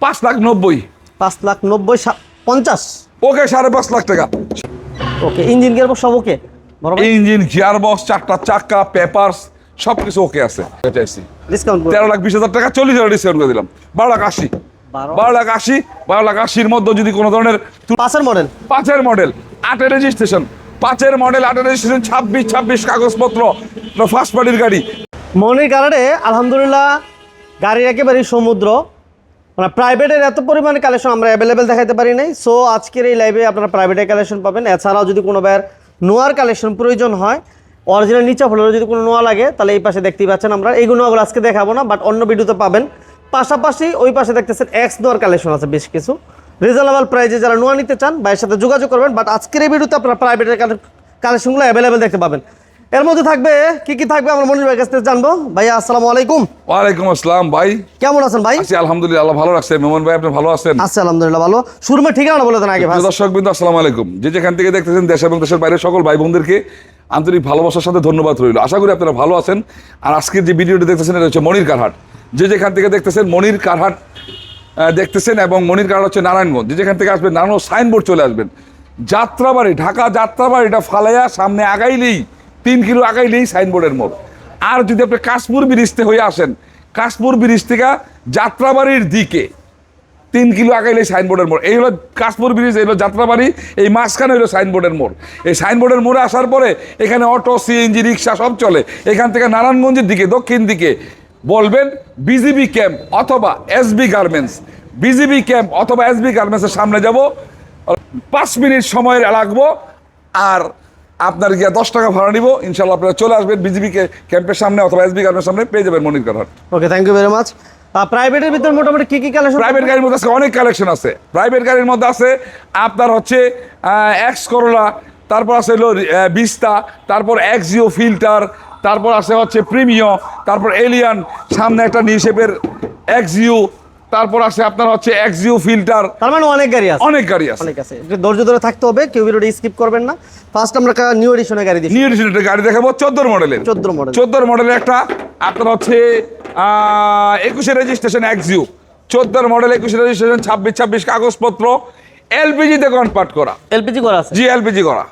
পাঁচ লাখ নব্বই। পাঁচ লাখ নব্বই সা- পঞ্চাশ। ওকে সাড়ে পাঁচ লাখ টাকা। ওকে ইঞ্জিন গিয়ার সব ওকে? ইঞ্জিন গিয়ার বক্স চারটা চাকা পেপারস সব কিছু ওকে আছে। ডিসকাউন্ট তেরো লাখ বিশ হাজার টাকা চল্লিশ হাজার ডিসকাউন্ট করে দিলাম। বারো লাখ আশি। বারো। লাখ আশি বারো লাখ আশির মধ্যে যদি কোনো ধরনের পাঁচের মডেল পাঁচের মডেল আটের রেজিস্ট্রেশন পাঁচের মডেল আটের রেজিস্ট্রেশন ছাব্বিশ ছাব্বিশ কাগজপত্র ফার্স্ট পার্টির গাড়ি। মনির কারণে আলহামদুলিল্লাহ গাড়ির একেবারেই সমুদ্র। মানে প্রাইভেটের এত পরিমাণে কালেকশন আমরা অ্যাভেলেবেল দেখাতে পারি নাই। সো আজকের এই লাইভে আপনারা প্রাইভেটের কালেকশন পাবেন। এছাড়াও যদি কোনো ভাইয়ের নোয়ার কালেকশন প্রয়োজন হয় অরিজিনাল নিচা ফ্লোরে যদি কোনো নোয়া লাগে, তাহলে এই পাশে দেখতেই পাচ্ছেন আমরা। এই নোয়াগুলো আজকে দেখাবো না বাট অন্য ভিডিওতে পাবেন। পাশাপাশি ওই পাশে দেখতেছেন এক্স নোয়ার কালেকশন আছে বেশ কিছু। রিজনেবল প্রাইজে যারা নোয়া নিতে চান, ভাইয়ের সাথে যোগাযোগ করবেন। বাট আজকের এই ভিডিওতে আপনারা প্রাইভেটের কালেকশনগুলো অ্যাভেলেবেল দেখতে পাবেন। এর মধ্যে থাকবে কি কি থাকবে আমরা মনির ভাইয়ের কাছ থেকে জানব। ভাইয়া আসসালামু আলাইকুম। ওয়ালাইকুম আসসালাম ভাই। কেমন আছেন ভাই? আছি আলহামদুলিল্লাহ আল্লাহ ভালো রাখছে। মেমন ভাই আপনি ভালো আছেন? আচ্ছা আলহামদুলিল্লাহ ভালো। শুরুমে ঠিকানা বলে দেন আগে ভাই। দর্শক বিন্দু আসসালামু আলাইকুম। যে যেখান থেকে দেখতেছেন দেশ এবং দেশের বাইরে সকল ভাই বোনদেরকে আন্তরিক ভালোবাসার সাথে ধন্যবাদ রইল। আশা করি আপনারা ভালো আছেন। আর আজকের যে ভিডিওটি দেখতেছেন এটা হচ্ছে মনির কারহাট। যে যেখান থেকে দেখতেছেন মনির কারহাট দেখতেছেন এবং মনির কারহাট হচ্ছে নারায়ণগঞ্জ। যে যেখান থেকে আসবেন নারায়ণ সাইনবোর্ড চলে আসবেন। যাত্রাবাড়ি ঢাকা যাত্রাবাড়িটা ফালাইয়া সামনে আগাইলেই তিন কিলো আগাইলেই সাইনবোর্ডের মোড়। আর যদি আপনি কাশপুর ব্রিজতে হয়ে আসেন, কাশপুর ব্রিজ থেকে যাত্রাবাড়ির দিকে তিন কিলো আগাইলে সাইনবোর্ডের মোড়। এই হলো কাশপুর ব্রিজ, এই হলো যাত্রাবাড়ি, এই মাঝখানে হলো সাইনবোর্ডের মোড়। এই সাইনবোর্ডের মোড়ে আসার পরে এখানে অটো, সিএনজি, রিক্সা সব চলে। এখান থেকে নারায়ণগঞ্জের দিকে, দক্ষিণ দিকে বলবেন বিজিবি ক্যাম্প অথবা এসবি গার্মেন্টস। বিজিবি ক্যাম্প অথবা এসবি গার্মেন্টসের সামনে যাব। পাঁচ মিনিট সময় লাগবো। আর আপনার গিয়ে দশ টাকা ভাড়া নিব ইনশাল্লাহ আপনারা চলে আসবেন বিজিবি ক্যাম্পের সামনে অথবা এসবি ক্যাম্পের সামনে পেয়ে যাবেন Monir কারহাট okay thank you very much প্রাইভেটের ভিতর মোটামুটি কি কি কালেকশন প্রাইভেট গাড়ির মধ্যে আছে অনেক কালেকশন আছে। প্রাইভেট গাড়ির মধ্যে আছে আপনার হচ্ছে এক্স করোলা তারপর আছে হলো বিস্তা তারপর এক্স জিও ফিল্টার তারপর আছে হচ্ছে প্রিমিয়ম তারপর এলিয়ান সামনে একটা নিউ শেপের এক্স জিও তারপর আছে আপনার হচ্ছে এক্সিও ফিল্টার তার মানে অনেক গাড়ি আছে। অনেক গাড়ি আছে। অনেক আছে। একটু ধৈর্য ধরে থাকতে হবে কেউ ভিডিওটা স্কিপ করবেন না। ফার্স্ট আমরা নিউ এডিশনের গাড়ি দেখি। নিউ এডিশনের গাড়ি দেখাবো চোদ্দোর মডেলের 14 মডেল। চোদ্দোর মডেলের একটা আপনার হচ্ছে একুশে রেজিস্ট্রেশন এক্সিও 14 মডেল একুশে রেজিস্ট্রেশন ছাব্বিশ ছাব্বিশ কাগজপত্র। এলপিজিতে কনভার্ট করা। এলপিজি করা আছে? জি এলপিজি করা।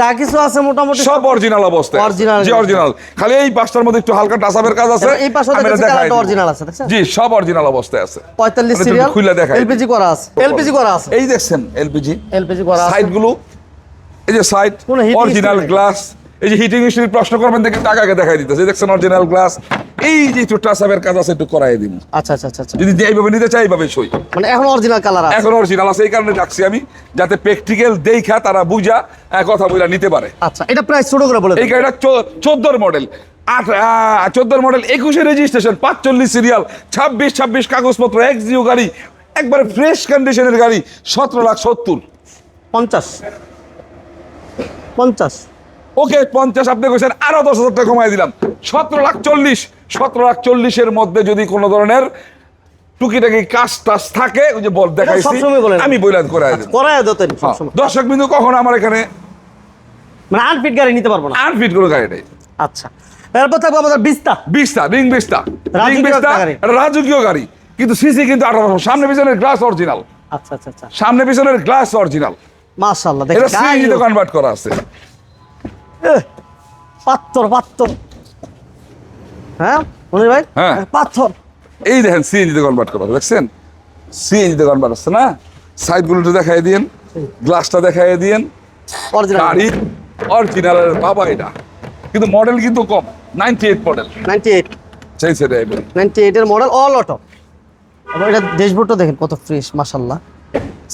যা কিছু আছে মোটামুটি সব অরিজিনাল অবস্থায়। Original জি অরিজিনাল খালি এই পাঁচটার মধ্যে একটু হালকা টাসাবের কাজ আছে। এই কালারটা অরিজিনাল আছে দেখছেন? জি সব অরিজিনাল অবস্থায় আছে। 45 সিরিয়াল খুলে দেখাই। এলপিজি করা আছে। এলপিজি করা আছে। এই দেখছেন এলপিজি। এলপিজি করা আছে। সাইডগুলো এই যে সাইড অরিজিনাল গ্লাস এই যে হিটিং হিস্ট্রি প্রশ্ন করবেন দেখে টাকাকে দেখাই দিতেছে। দেখছেন অরিজিনাল গ্লাস এই যে একটু টাসাবের কাজ আছে একটু করাই দিন আচ্ছা আচ্ছা আচ্ছা আচ্ছা। যদি এইভাবে নিতে চাই এইভাবে সই। মানে এখন অরিজিনাল কালার এখন অরিজিনাল আছে এই কারণে রাখছি আমি যাতে প্র্যাকটিক্যাল দেখা তারা বুঝা কথা বলে নিতে পারে। আচ্ছা এটা প্রাইস ছোট করে বলে এই। গাড়িটা চোদ্দোর মডেল আট চোদ্দোর মডেল একুশে রেজিস্ট্রেশন পাঁচচল্লিশ সিরিয়াল ছাব্বিশ ছাব্বিশ কাগজপত্র এক্স জিও গাড়ি একবারে ফ্রেশ কন্ডিশনের গাড়ি সতেরো লাখ সত্তর। পঞ্চাশ। পঞ্চাশ। ওকে পঞ্চাশ আপনি কইছেন আরও দশ হাজার টাকা কমাই দিলাম। সতেরো লাখ চল্লিশ। সতেরো লাখ চল্লিশের মধ্যে যদি কোনো ধরনের টুকিটাকি কাজ টাজ থাকে ওই যে বল দেখাইছি আমি বইলাদ করে করায় দিতেন হ্যাঁ। দর্শক বিন্দু কখন আমার এখানে মানে আনফিট গাড়ি নিতে পারব না? আনফিট কোনো গাড়িটাই আচ্ছা। এরপর থাকব আমাদের বিস্তা। বিস্তা রিং বিস্তা। রিং রাজকীয় বিস্তা গাড়ি। রাজকীয় গাড়ি। কিন্তু সিসি কিন্তু আঠারোশো সামনে পিছনের গ্লাস অরিজিনাল আচ্ছা আচ্ছা আচ্ছা। সামনে পিছনের গ্লাস অরিজিনাল মাশাআল্লাহ এটা দেখেন। সিএনজিতে কনভার্ট করা আছে। পাথর পাথর হ্যাঁ মনির ভাই? হ্যাঁ। পাথর। এই দেখেন সিএনজিতে কনভার্ট করা দেখছেন? সিএনজিতে কনভার্ট আছে না? সাইডগুলো একটু দেখাই দিয়েন গ্লাসটা দেখাই দিয়েন। অরিজিনাল গাড়ি অরিজিনালের বাবা এটা। কিন্তু মডেল কিন্তু কম নাইনটি এইট মডেল 98 সেই সেটা এবার 98 এর মডেল অল অটো এটা ড্যাশবোর্ডটা দেখেন কত ফ্রেশ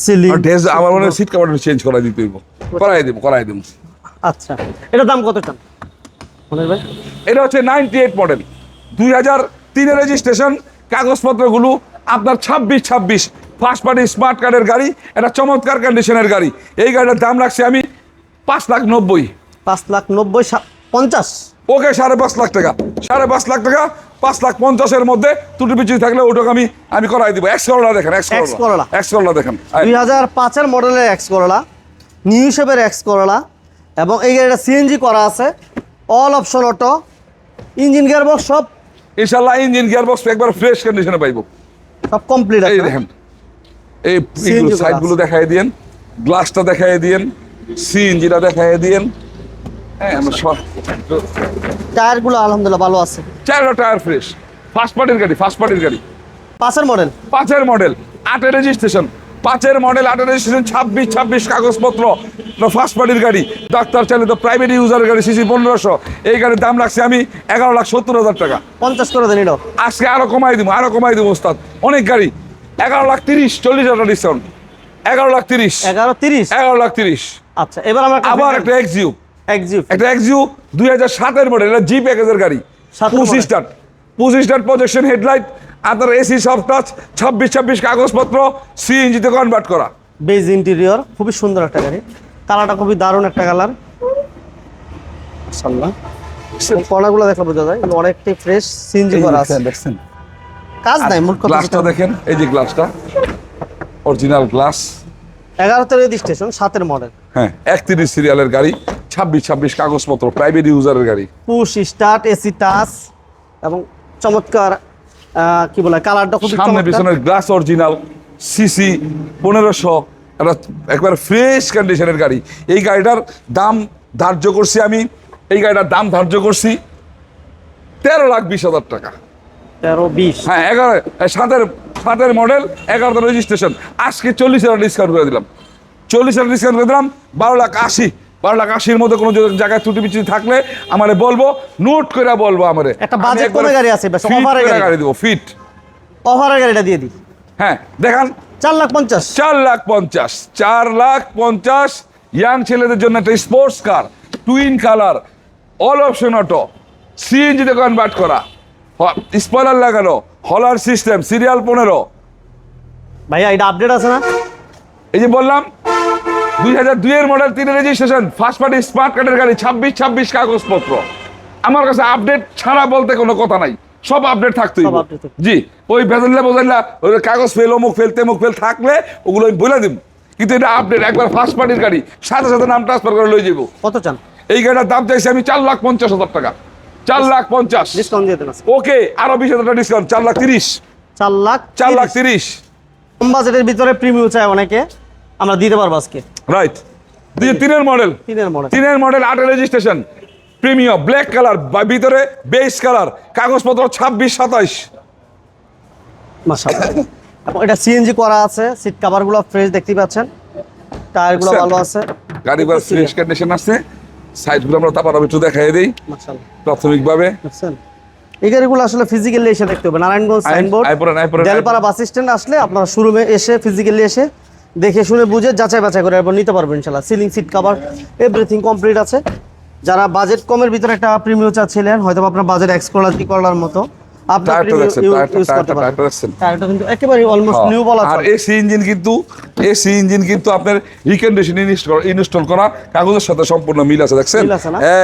সিলিং আমার মনে সিট কাভারটা চেঞ্জ করাই দিতে হইব। করাই দেবো করাই দেবো। আচ্ছা। এটা দাম কত চান? মনির ভাই? এটা হচ্ছে নাইনটি এইট মডেল দুই হাজার তিনের রেজিস্ট্রেশন কাগজপত্রগুলো আপনার ছাব্বিশ ছাব্বিশ ফার্স্ট পার্টি স্মার্ট কার্ডের গাড়ি এটা চমৎকার কন্ডিশনের গাড়ি। এই গাড়িটার দাম রাখছি আমি পাঁচ লাখ নব্বই। পাঁচ লাখ নব্বই পঞ্চাশ। ওকে সাড়ে পাঁচ লাখ টাকা। সাড়ে পাঁচ লাখ টাকা পাঁচ লাখ পঞ্চাশের মধ্যে ত্রুটি পিছু থাকলে ওটাকে আমি আমি করাই দিব। এক্স করোলা দেখেন এক্স করোলা। এক্স করোলা দেখেন। দুই হাজার পাঁচের মডেলের এক্স করলা নিউ শেপের এক্স করলা এবং এই গাড়িটা সিএনজি করা আছে। All option auto engine gear box সব ইনশাল্লাহ ইঞ্জিন গিয়ার বক্স একবার ফ্রেশ কন্ডিশনে পাইবো। সব কমপ্লিট এই দেখেন এই সাইডগুলো দেখাই দিয়েন গ্লাসটা দেখাই দিয়েন সিএনজিটা দেখাই দিয়েন। হ্যাঁ আমরা সব টায়ারগুলো আলহামদুলিল্লাহ ভালো আছে। চারটা টায়ার ফ্রেশ ফার্স্ট পার্টির গাড়ি ফার্স্ট পার্টির গাড়ি। পাঁচের মডেল পাঁচের মডেল আটের রেজিস্ট্রেশন পাঁচের মডেল আটের রেজিস্ট্রেশন ছাব্বিশ ছাব্বিশ কাগজপত্র। ফার্স্ট পার্টির গাড়ি। ডাক্তার চালিত প্রাইভেট ইউজার গাড়ি সিসি পনেরোশো। এই গাড়ির দাম রাখছি আমি এগারো লাখ সত্তর হাজার টাকা। পঞ্চাশ করে দেন আজকে আরও কমাই দিব আরও কমাই দিব ওস্তাদ। অনেক গাড়ি। এগারো লাখ তিরিশ চল্লিশ হাজার ডিসকাউন্ট এগারো লাখ তিরিশ। এগারো তিরিশ? এগারো লাখ তিরিশ। আচ্ছা এবার আমার আবার একটা এক্সিউ এক্সিউ একটা এক্সিউ দুই হাজার সাতের মডেল এটা জি প্যাকেজের গাড়ি। পঁচিশ। স্টার্ট পঁচিশ স্টার্ট প্রজেকশন হেডলাইট আপনার এসি সফট টাচ ছাব্বিশ ছাব্বিশ কাগজপত্র সিএনজিতে কনভার্ট করা। বেজ ইন্টেরিয়র খুবই সুন্দর একটা গাড়ি। কালারটা খুবই দারুণ একটা কালার মাশাআল্লাহ। কর্নারগুলো দেখলে বোঝা যায় অনেকটাই ফ্রেশ সিএনজি করা আছে। দেখছেন? কাজ নাই কথা গ্লাসটা দেখেন এই যে গ্লাসটা অরিজিনাল গ্লাস এগারোতে রেজিস্ট্রেশন সাতের মডেল হ্যাঁ একত্রিশ সিরিয়ালের গাড়ি ছাব্বিশ ছাব্বিশ কাগজপত্র প্রাইভেট ইউজারের গাড়ি। পুশ স্টার্ট এসি টাচ এবং চমৎকার কি বলে কালারটা খুবই সামনে পিছনের গ্লাস অরিজিনাল সিসি পনেরোশো একটা একবার ফ্রেশ কন্ডিশনের গাড়ি। এই গাড়িটার দাম ধার্য করছি আমি এই গাড়িটার দাম ধার্য করছি তেরো লাখ বিশ হাজার টাকা। তেরো বিশ। হ্যাঁ এগারো সাতের সাতের মডেল এগারোটা রেজিস্ট্রেশন আজকে চল্লিশ হাজার ডিসকাউন্ট করে দিলাম। চল্লিশ হাজার ডিসকাউন্ট করে দিলাম বারো লাখ আশি। বারো লাখ আশির মধ্যে কোনো জায়গায় ত্রুটি বিচ্ছুটি থাকলে আমারে বলব নোট করে বলব আমারে। একটা একবারে কমে গাড়ি আছে। গাড়ি। দেবো ফিট অফারের গাড়িটা দিয়ে দিই হ্যাঁ দেখান। চার লাখ পঞ্চাশ। চার লাখ পঞ্চাশ চার লাখ পঞ্চাশ ইয়াং ছেলেদের জন্য একটা sports car twin colour all option auto সিএনজিতে কনভার্ট করা। স্পয়লার লাগানো হলার সিস্টেম সিরিয়াল পনেরো। ভাইয়া এটা আপডেট আছে না? এই যে বললাম দুই হাজার দুইয়ের মডেল তিনের রেজিস্ট্রেশন ফার্স্ট পার্টি স্মার্ট কার্ডের গাড়ি ছাব্বিশ ছাব্বিশ কাগজপত্র। আমার কাছে আপডেট ছাড়া বলতে কোনো কথা নাই। সব আপডেট থাকতেই। জি ওই ভেজাল্লা বোঝাল্লা ওই কাগজ ফেল অমুক ফেল তেমুক ফেল থাকলে ওগুলো আমি বলে দিব। কিন্তু এটা আপডেট একবার ফার্স্ট পার্টির গাড়ি সাথে সাথে নাম ট্রান্সফার করে লই যাব কত চান? এই গাড়িটার দাম চাইছি আমি চার লাখ পঞ্চাশ হাজার টাকা। চার লাখ পঞ্চাশ। ওকে আরও বিশ হাজার টাকা ডিসকাউন্ট চার লাখ তিরিশ। চার লাখ চার লাখ তিরিশ। কম বাজেটের ভিতরে প্রিমিয়াম চাই অনেকে। আমরা দিতে পারব আজকে। রাইট তিনের মডেল তিনের মডেল তিনের মডেল আটের রেজিস্ট্রেশন প্রিমিয়াম ব্ল্যাক কালার ভিতরে বেস কালার কাগজপত্র ছাব্বিশ সাতাইশ। এটা সিএনজি করা আছে সিট কভারগুলো ফ্রেশ দেখতে পাচ্ছেন। টায়ারগুলো। ভালো আছে। গাড়ি বার ফ্রেশ কন্ডিশন আছে। সাইডগুলো আমরা তারপর একটু দেখাই দিই। প্রাথমিকভাবে। এই গাড়িগুলো আসলে ফিজিক্যালি এসে দেখতে হবে। Narayanganj Signboard Delpara bus stand আসলে আপনারা শোরুমে এসে ফিজিক্যালি এসে দেখে শুনে বুঝে যাচাই বাছাই করে এরপর নিতে পারবেন ইনশাল্লাহ ceiling seat cover everything complete আছে। যারা বাজেট কমের ভিতরে একটা প্রিমিয়াম চাচ্ছিলেন হয়তো আপনার বাজেট এক্স কলার কি কলার মতো কিন্তু একেবারে অলমোস্ট নিউ বলা আর এসি ইঞ্জিন কিন্তু এসি ইঞ্জিন কিন্তু আপনার রিকন্ডিশন ইনস্টল করা কাগজের সাথে সম্পূর্ণ মিল আছে দেখছেন?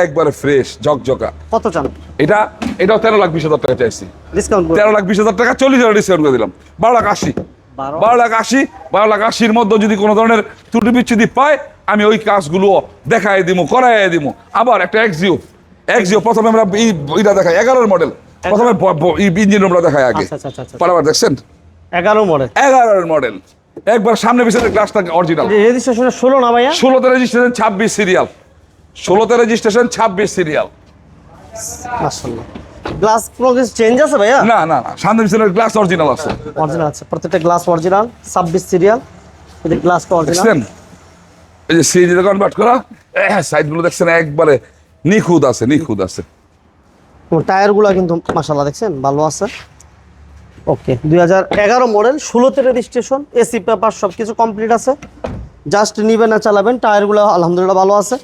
একবারে ফ্রেশ ঝকঝকা। কত চান? এটা এটাও তেরো লাখ বিশ হাজার টাকা চাইছি। ডিসকাউন্ট তেরো লাখ বিশ হাজার টাকা চল্লিশ হাজার ডিসকাউন্ট করে দিলাম। বারো লাখ আশি। বারো। লাখ আশি বারো লাখ আশির মধ্যে যদি কোনো ধরনের ত্রুটি বিচ্ছুতি পায় আমি ওই কাজগুলো দেখাই দিব করাই দিব আবার একটা এক্সিও এক্সিও প্রথমে আমরা ইটা দেখাই এগারোর মডেল প্রথমে ইঞ্জিন রুমটা দেখাই আগে। আচ্ছা, আচ্ছা, আচ্ছা, আচ্ছা। দেখছেন? এগারো মডেল এগারোর মডেল একবার সামনে পিছনে গ্লাসটা অরিজিনাল রেজিস্ট্রেশন ষোলো না ভাইয়া? ষোলোতে রেজিস্ট্রেশন ছাব্বিশ সিরিয়াল ষোলোতে রেজিস্ট্রেশন ছাব্বিশ সিরিয়াল গ্লাস কিছু চেঞ্জ আছে ভাইয়া? না না না সামনে গ্লাস অরিজিনাল আছে। অরিজিনাল আছে প্রত্যেকটা গ্লাস অরিজিনাল ছাব্বিশ সিরিয়াল এদের গ্লাসটা অরিজিনাল এই যে কনভার্ট করা সাইডগুলো দেখছেন একবারে নিখুঁত আছে নিখুঁত আছে। টায়ারগুলো কিন্তু মাশাল্লাহ দেখছেন ভালো আছে। ওকে দুই হাজার এগারো মডেল ষোলোতে রেজিস্ট্রেশন এসি পেপার সব কিছু কমপ্লিট আছে। জাস্ট নিবেন না চালাবেন টায়ারগুলো আলহামদুলিল্লাহ ভালো আছে।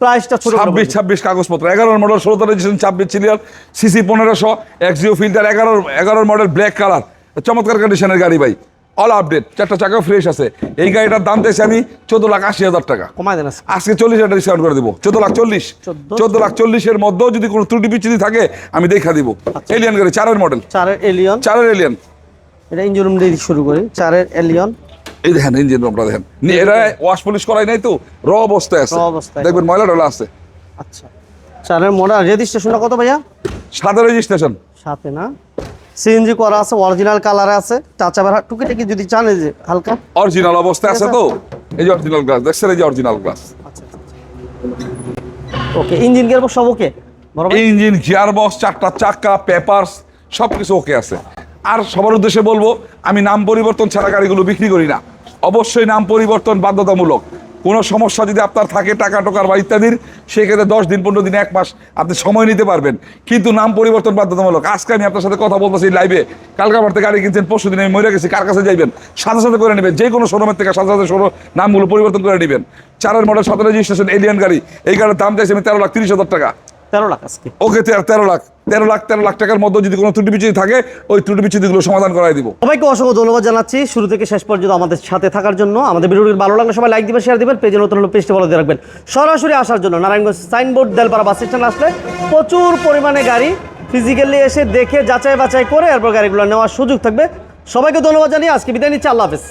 প্রাইসটা ছোট ছাব্বিশ ছাব্বিশ কাগজপত্র এগারোর মডেল ষোলোতে রেজিস্ট্রেশন ছাব্বিশ সিরিয়াল সিসি পনেরোশো এক্সিও ফিল্টার এগারোর এগারোর মডেল ব্ল্যাক কালার চমৎকার কন্ডিশনের গাড়ি ভাই। অল আপডেট চারটা চাকা ফ্রেশ আছে। এই গাড়িটার দাম চাইছি আমি চোদ্দ লাখ আশি হাজার টাকা। কমাই দেন আজকে। চল্লিশ হাজার ডিসকাউন্ট করে দিব। চোদ্দ লাখ চল্লিশ। 14 চোদ্দ লাখ চল্লিশের মধ্যেও যদি কোনো ত্রুটি বিচ্ছুতি থাকে আমি দেখা দিব। এলিয়ান গাড়ি চারের মডেল চারের এলিয়ন চারের এলিয়ান এটা ইঞ্জিন রুম দিয়ে শুরু করি। চারের এলিয়ন এই দেখেন ইঞ্জিন রুমটা দেখেন। এরা ওয়াশ পলিশ করাই নাই তো? র অবস্থায় আছে। দেখবেন ময়লা আছে। আচ্ছা। চারের মডেল রেজিস্ট্রেশনটা কত ভাইয়া? সাদা রেজিস্ট্রেশন সাথে না? সিএনজি করা আছে অরিজিনাল কালারে আছে। টুকিটাকি যদি চান যে হালকা। অরিজিনাল অবস্থায় আছে তো? এই যে অরিজিনাল গ্লাস দেখছেন এই যে original glass okay engine gear সব ওকে ইঞ্জিন গিয়ার বক্স চারটা চাকা পেপারস সব কিছু ওকে আছে। আর সবার উদ্দেশ্যে বলব আমি নাম পরিবর্তন ছাড়া গাড়িগুলো বিক্রি করি না। অবশ্যই নাম পরিবর্তন বাধ্যতামূলক। কোনো সমস্যা যদি আপনার থাকে টাকা টোকার বা ইত্যাদির, সেক্ষেত্রে দশ দিন, পনেরো দিন, এক মাস আপনি সময় নিতে পারবেন। কিন্তু নাম পরিবর্তন বাধ্যতামূলক। আজকে আমি আপনার সাথে কথা বলতেছি লাইভে কালকে আমার গাড়ি কিনছেন, পরশু দিন আমি মরে গেছি, কার কাছে যাইবেন? সাথে সাথে করে নেবেন। যে কোনো শোরুমের থেকে সাথে সাথে শোরুম নামগুলো পরিবর্তন করে নেবেন। চারের মডেল, সতেরো রেজিস্ট্রেশন এলিয়ান গাড়ি। এই গাড়ির দাম চাইছি আমি তেরো লাখ তিরিশ হাজার টাকা। তেরো লাখ আজকে। ওকে তেরো লাখ তেরো লাখ তেরো লাখ টাকার মধ্যে যদি কোনো ত্রুটি বিচ্যুতি থাকে ওই ত্রুটি বিচ্যুতিগুলো সমাধান করাই দিব। সবাইকে অসংখ্য ধন্যবাদ জানাচ্ছি। শুরু থেকে শেষ পর্যন্ত আমাদের সাথে থাকার জন্য আমাদের ভিডিওটি ভালো লাগলে সবাই লাইক দিবেন শেয়ার দিবেন পেজে নতুন পেজটি ফলো দিয়ে রাখবেন। সরাসরি আসার জন্য Narayanganj Signboard Delpara bus stand আসলে প্রচুর পরিমাণে গাড়ি ফিজিক্যালি এসে দেখে যাচাই বাছাই করে এরপর গাড়িগুলো নেওয়ার সুযোগ থাকবে। সবাইকে ধন্যবাদ জানিয়ে আজকে বিদায় নিচ্ছি। আল্লাহ হাফেজ।